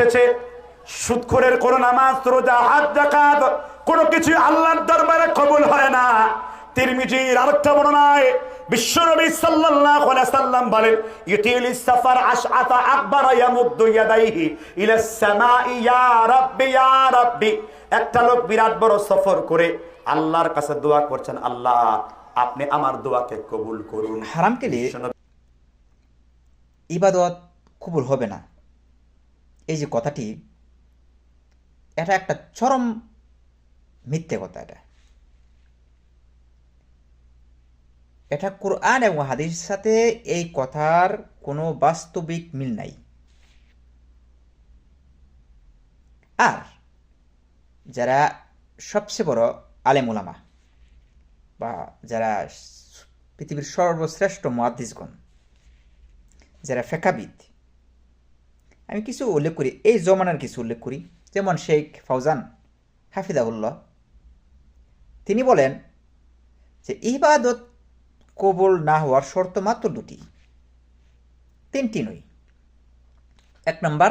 এসেছে। সুৎখরের কোন নামাজ রোজা হাত জাকাত কোনো কিছু আল্লাহর দরবারে কবুল হয় না। তিরমিজির আরেকটা বর্ণনায় বিশ্বনবী সাল্লাল্লাহু আলাইহি সাল্লাম বলেন সাফার আশআতা আকবার ইয়ামুদ্দু ইয়াদাইহি ইলা সামাই ইয়া রাব্বি ইয়া রাব্বি। একটা লোক বিরাট বড় সফর করে আল্লাহর কাছে দোয়া করছেন আল্লাহ আপনি আমার দোয়াকে কবুল করুন। হারাম খেলে ইবাদত কবুল হবে না। এই যে কথাটি, এটা একটা চরম মিথ্যে কথা এটা। এটা কোরআন এবং হাদিসের সাথে এই কথার কোনো বাস্তবিক মিল নাই। আর যারা সবচেয়ে বড় আলেম ওলামা বা যারা পৃথিবীর সর্বশ্রেষ্ঠ মহাদিসগণ যারা ফেকাবিদ আমি কিছু উল্লেখ করি। এই জমানার কিছু উল্লেখ করি। যেমন শেখ ফাউজান হাফিদাউল্লাহ তিনি বলেন যে, ইবাদত কবুল না হওয়ার শর্ত মাত্র দুটি। তিনটি নই এক নম্বর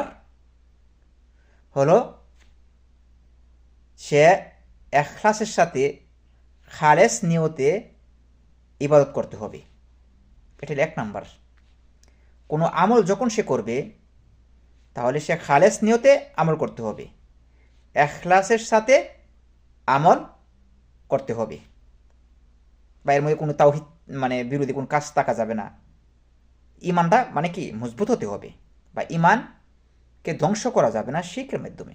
হলো, সে এখলাসের সাথে খালেস নিয়তে ইবাদত করতে হবে। এটা এক নাম্বার। কোনো আমল যখন সে করবে তাহলে সে খালেস নিয়তে আমল করতে হবে। এখলাসের সাথে আমল করতে হবে। বা এর মধ্যে কোনো তাওহিদ মানে বিরোধী কোনো কাজ থাকা যাবে না। ইমানটা মানে কি? মজবুত হতে হবে বা ইমানকে ধ্বংস করা যাবে না শিখের মাধ্যমে।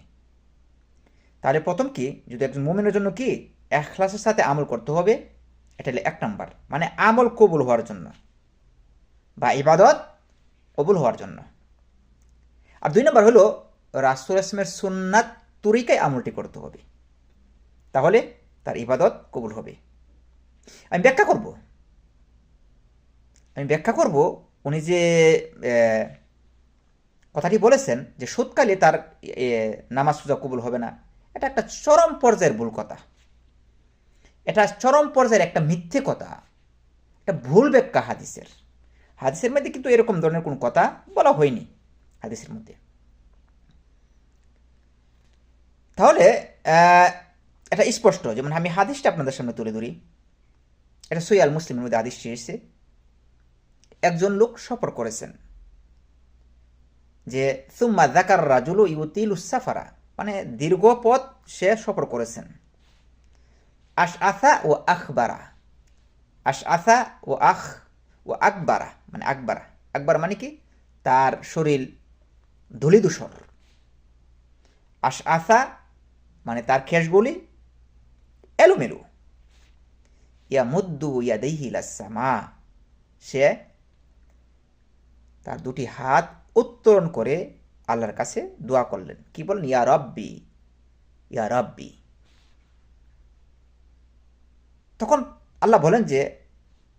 তাহলে প্রথম কি? যদি একজন মুমিনের জন্য কি? এখলাসের সাথে আমল করতে হবে, এটা হলো এক নম্বর। মানে আমল কবুল হওয়ার জন্য বা ইবাদত কবুল হওয়ার জন্য। আর দুই নম্বর হলো, রাসুল আসলামের সুন্নাত তরিকায় আমলটি করতে হবে। তাহলে তার ইবাদত কবুল হবে। আমি ব্যাখ্যা করব। আমি ব্যাখ্যা করব উনি যে কথাটি বলেছেন যে সুদকালে তার নামাজ সুজা কবুল হবে না। এটা একটা চরম পর্যায়ের ভুল কথা। এটা চরম পর্যায়ের একটা মিথ্যে কথা। একটা ভুল ব্যাখ্যা হাদিসের। হাদিসের মধ্যে কিন্তু এরকম ধরনের কোনো কথা বলা হয়নি হাদিসের মধ্যে। তাহলে এটা স্পষ্ট যেমন আমি হাদিসটা আপনাদের সামনে তুলে ধরি। এটা সৈয়াল মুসলিমের মধ্যে হাদিস এসেছে। একজন লোক সফর করেছেন। যে, সুম্মা জাকার রাজুল ইউতিল সাফারা। মানে দীর্ঘ পথ সে সফর করেছেন। আশ আথা ও আখবারা। আশ আথা ও আখ ও আকবারা। মানে আকবারা। আকবার মানে কি? তার শরীর ধূলিধূসর। আশ আথা মানে তার কেশগুলি এলোমেলো। ইয়া মুদ্দু ইয়া দেহিলাসমা সে তার দুটি হাত উত্তোলন করে আল্লাহর কাছে দোয়া করলেন। কি বললেন? ইয়া রব্বি ইয়া রব্বি। তখন আল্লাহ বলেন যে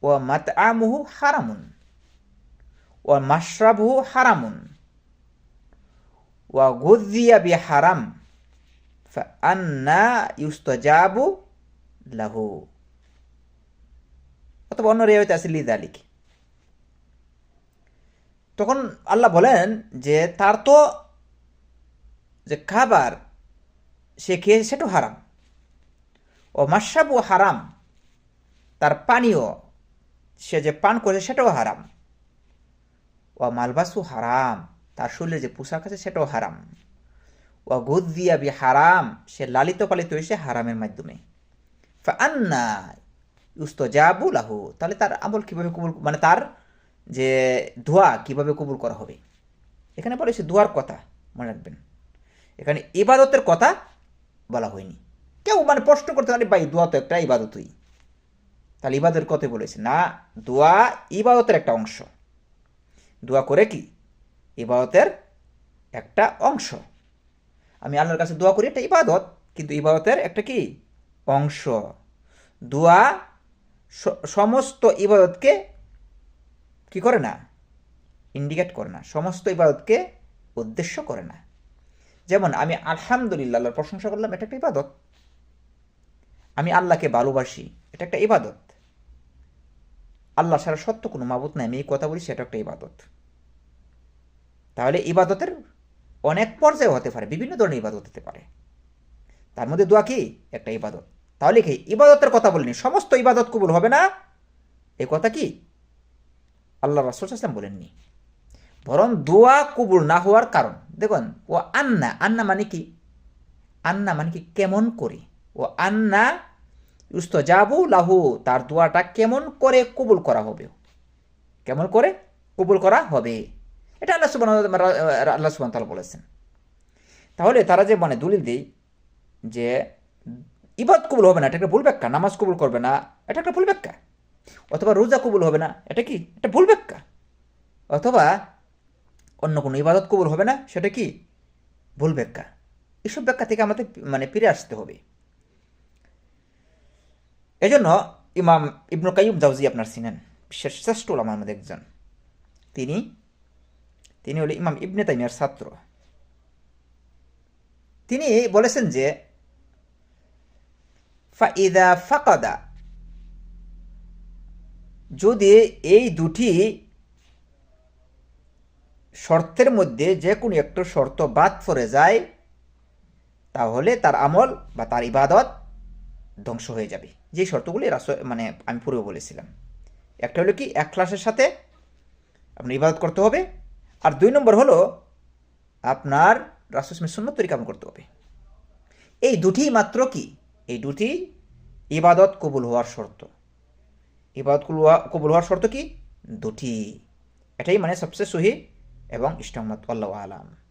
ও মাত আমুহু হারামুন ও মাশরাবহু হারামুন ও গুজিয়া বি হারাম লাহু অথবা অন্য রেওয়াতে আছে লিদালিক। তখন আল্লাহ বলেন যে তার তো যে খাবার সে খেয়ে সেটাও হারাম। ও মাসাবু হারাম, তার পানীয় সে যে পান করে সেটাও হারাম। ও মালবাসু হারাম, তার শরীরে যে পোশাক আছে সেটাও হারাম। ও গুদ্দিয়া বি হারাম সে লালিত পালিত হয়েছে হারামের মাধ্যমে। আন্না ইউস্তজাবু লাহু, তাহলে তার আমল কীভাবে কবুল মানে তার যে দোয়া কীভাবে কবুল করা হবে? এখানে বলেছে দোয়ার কথা মনে রাখবেন। এখানে ইবাদতের কথা বলা হয়নি। কেউ মানে প্রশ্ন করতে পারে ভাই, দোয়া তো একটা ইবাদতই। তাহলে ইবাদতের কথা বলেছে। না, দোয়া ইবাদতের একটা অংশ। দোয়া করে কি? ইবাদতের একটা অংশ। আমি আল্লাহর কাছে দোয়া করি, একটা ইবাদত। কিন্তু ইবাদতের একটা কি? অংশ। দোয়া সমস্ত ইবাদতকে কি করে না? ইন্ডিকেট করে না। সমস্ত ইবাদতকে উদ্দেশ্য করে না। যেমন আমি আলহামদুলিল্লাহ প্রশংসা করলাম, এটা একটা ইবাদত। আমি আল্লাহকে ভালোবাসি, এটা একটা ইবাদত। আল্লাহ সারা সত্য কোনো মাবুত নাই। আমি এই কথা বলি সেটা একটা ইবাদত। তাহলে ইবাদতের অনেক পর্যায়ে হতে পারে, বিভিন্ন ধরনের ইবাদত হতে পারে। তার মধ্যে দোয়া কি? একটা ইবাদত। তাহলে কি ইবাদতের কথা বলিনি, সমস্ত ইবাদত কবুল হবে না? এই কথা কি? আল্লাহ রাসুল আসলাম বলেননি। বরং দোয়া কবুল না হওয়ার কারণ, দেখুন, ও আন্না আন্না মানে কি? আন্না মানে কি কেমন করে? ও আন্না যাবু লাহু, তার দোয়াটা কেমন করে কবুল করা হবে? কেমন করে? কবুল করা হবে। এটা আল্লাহ সুবান আল্লাহ সুবান তালা বলেছেন। তাহলে তারা যে মানে দলিল দেই যে ইবাদ কবুল হবে না, এটা একটা ভুল ব্যাখ্যা, নামাজ কবুল করবে না, এটা একটা ভুল ব্যাখ্যা। অথবা রোজা কবুল হবে না, এটা কি? এটা ভুল ব্যাখ্যা। অথবা অন্য কোনো ইবাদত কবুল হবে না, সেটা কি? ভুল ব্যাখ্যা। এসব ব্যাখ্যা থেকে আমাদের মানে ফিরে আসতে হবে। এজন্য ইমাম ইবনুল কাইয়ুম জাউজি আপনার চিনেন বিশ্বের শ্রেষ্ঠ মধ্যে একজন। তিনি তিনি হলে ইমাম ইবনে তাইমিয়ার ছাত্র। তিনি বলেছেন যে, ফাইদা ফাকাদা যদি এই দুটি শর্তের মধ্যে যে কোনো একটা শর্ত বাদ পড়ে যায়, তাহলে তার আমল বা তার ইবাদত ধ্বংস হয়ে যাবে। যে শর্তগুলি রাস মানে আমি পূর্বে বলেছিলাম। একটা হলো কি, এক ক্লাসের সাথে আপনার ইবাদত করতে হবে আর দুই নম্বর হলো, আপনার রাসুসমের তৈরি তরিকাম করতে হবে? এই দুটি মাত্র কি? এই দুটি ইবাদত কবুল হওয়ার শর্ত। ইবাদত কবুল হওয়ার শর্ত কি? দুটি। এটাই মানে সবচেয়ে সহি এবং ইস্টমত, আল্লাহ আলাম।